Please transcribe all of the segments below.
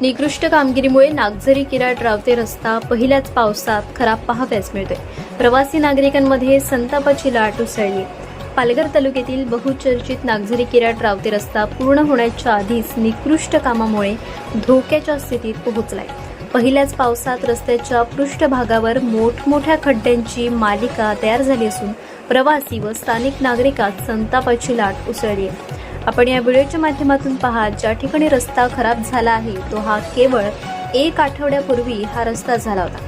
निकृष्ट कामगिरीमुळे नागझरी किराट रावते रस्ता पहिल्याच पावसात खराब पाहाव्यास मिळतोय. प्रवासी नागरिकांमध्ये संतापाची लाट उसळली. पालघर तालुक्यातील बहुचर्चित नागझरी किराट रावते रस्ता पूर्ण होण्याच्या आधीच निकृष्ट कामामुळे धोक्याच्या स्थितीत पोहोचलाय. पहिल्याच पावसात रस्त्याच्या पृष्ठभागावर मोठमोठ्या खड्ड्यांची मालिका तयार झाली असून प्रवासी व स्थानिक नागरिकात संतापाची लाट उसळली आहे. आपण या व्हिडिओच्या माध्यमातून पहा ज्या ठिकाणी रस्ता खराब झाला आहे तो हा केवळ एक आठवड्यापूर्वी हा रस्ता झाला होता.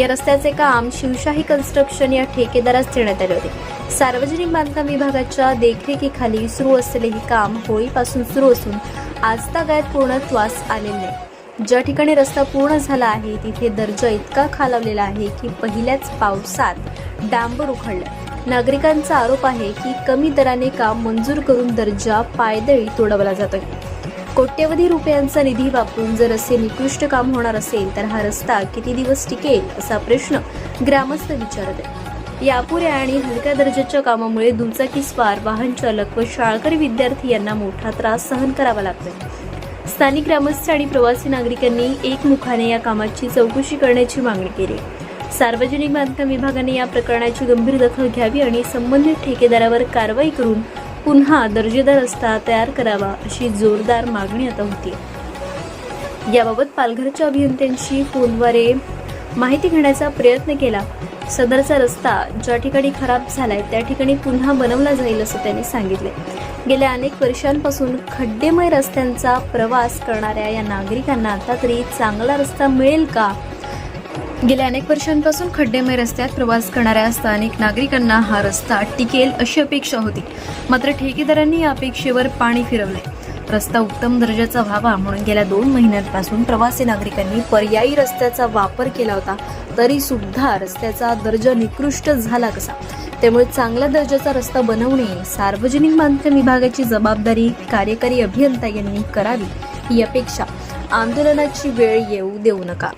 या रस्त्याचे काम शिवशाही कन्स्ट्रक्शन या ठेकेदारास देण्यात आले होते. सार्वजनिक बांधकाम विभागाच्या देखरेखीखाली सुरू असलेले हे काम होळीपासून सुरू असून आजतागायत पूर्णत्वास आलेले नाही. ज्या ठिकाणी रस्ता पूर्ण झाला आहे तिथे दर्जा इतका खालावलेला आहे की पहिल्याच पावसात डांबर उखडलं. नागरिकांचा आरोप आहे की कमी दराने काम मंजूर करून दर्जा पायदळी तोडवला जातोय. कोट्यवधी रुपयांचा निधी वापरून जर असे निकृष्ट काम होणार असेल तर हा रस्ता किती दिवस टिकेल असा प्रश्न ग्रामस्थ विचारत आहेत. या आणि हलक्या दर्जाच्या कामामुळे दुचाकी स्वार वाहन चालक व शाळकरी विद्यार्थी यांना मोठा त्रास सहन करावा लागतोय. स्थानिक ग्रामस्थ आणि प्रवासी नागरिकांनी एकमुखाने या कामाची चौकशी करण्याची मागणी केली. सार्वजनिक बांधकाम विभागाने या प्रकरणाची गंभीर दखल घ्यावी आणि संबंधित ठेकेदारावर कारवाई करून पुन्हा दर्जेदार रस्ता तयार करावा अशी जोरदार मागणी आता होती याबाबत पालघरच्या अभियंत्यांशी फोनद्वारे माहिती घेण्याचा प्रयत्न केला. सदरचा रस्ता ज्या ठिकाणी खराब झालाय त्या ठिकाणी पुन्हा बनवला जाईल असं त्यांनी सांगितले गेल्या अनेक वर्षांपासून खड्डेमय रस्त्यांचा प्रवास करणाऱ्या या नागरिकांना आता तरी चांगला रस्ता मिळेल का गेल्या अनेक वर्षांपासून खड्डेमय रस्त्यात प्रवास करणाऱ्या स्थानिक नागरिकांना हा रस्ता टिकेल अशी अपेक्षा होती. मात्र ठेकेदारांनी या अपेक्षेवर पाणी फिरवले. रस्ता उत्तम दर्जाचा व्हावा म्हणून गेल्या दोन महिन्यांपासून प्रवासी नागरिकांनी पर्यायी रस्त्याचा वापर केला होता तरी सुद्धा रस्त्याचा दर्जा निकृष्ट झाला कसा? त्यामुळे चांगल्या दर्जाचा रस्ता बनवणे सार्वजनिक बांधकाम विभागाची जबाबदारी कार्यकारी अभियंता यांनी करावी ही अपेक्षा. आंदोलनाची वेळ येऊ देऊ नका.